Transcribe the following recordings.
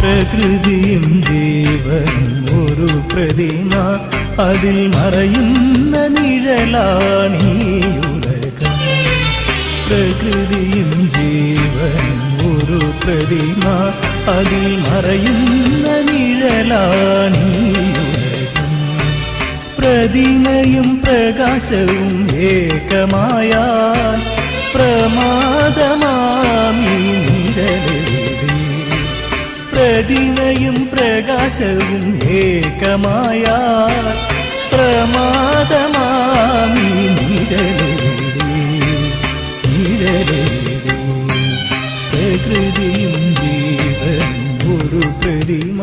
പ്രകൃതിയും ജീവനും ഒരു പ്രതിമ. അതിൽ മറയുന്ന നിഴലാണീ ഉലകം പ്രകൃതിയും ജീവനും ഒരു പ്രതിമ. അതിൽ മറയുന്ന നിഴലാണീ ഉലകം പ്രതിമയും പ്രകാശവും ഏകമായ പ്രമാദമാമി പ്രതിമയും പ്രകാശവും ഏകമായ പ്രമാദമാമി പ്രകൃതിയും ജീവൻ ഒരു പ്രതിമ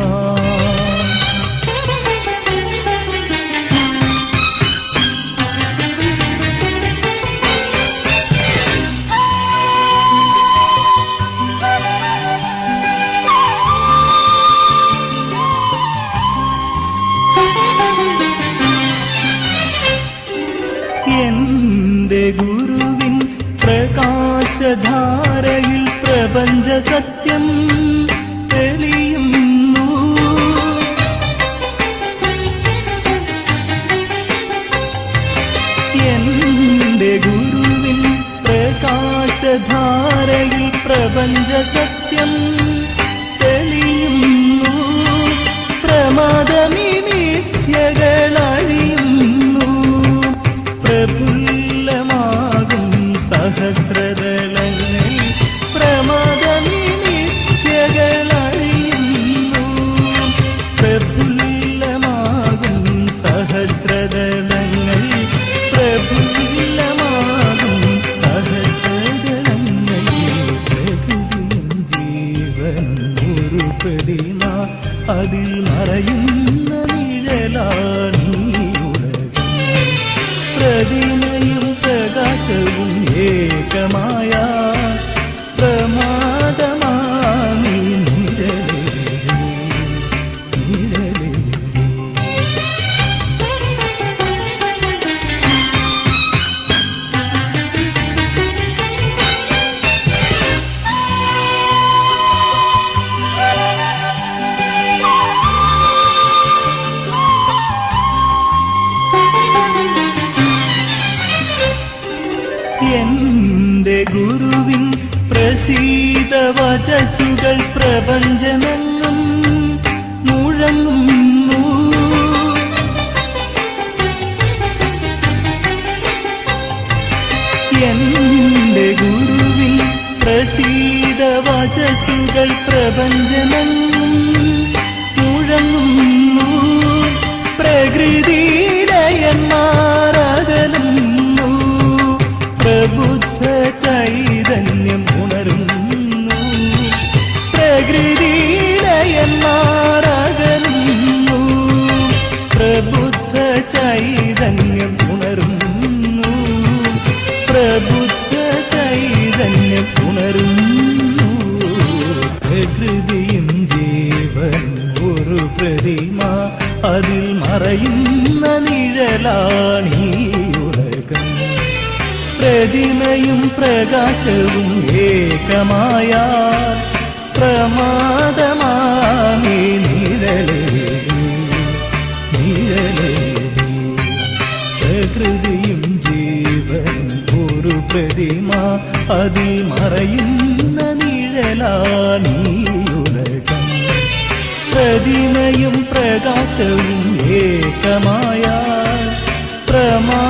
എന്റെ ഗുരുവിൻ പ്രകാശധാരയിൽ പ്രപഞ്ച സത്യം തെളിയുന്നു. എന്റെ ഗുരുവിൻ പ്രകാശധാരയിൽ പ്രപഞ്ച സത്യം ഒരു പ്രതിമ അതിൽ മറയുന്ന നിഴലാണീ പ്രസീത വചസുകൾ പ്രപഞ്ചമെങ്ങും മുഴങ്ങുന്നു. എന്റെ ഗുരുവിൽ പ്രസീത വചസുകൾ പ്രപഞ്ചമെങ്ങും ഉണരുന്നു പ്രകൃതിയും ജീവൻ ഒരു പ്രതിമ. അതിൽ മറയുന്ന നിഴലാണീ ഉലകം. പ്രതിമയും പ്രകാശവും ഏകമായ പ്രമാദമാമി നിഴലേ. നിഴലേ. പ്രകൃതിയും ജീവൻ ഒരു പ്രതിമ അതിൽ മറയുന്ന നിഴലാണീ പ്രതിമയും പ്രകാശവും ഏകമായ പ്രമാ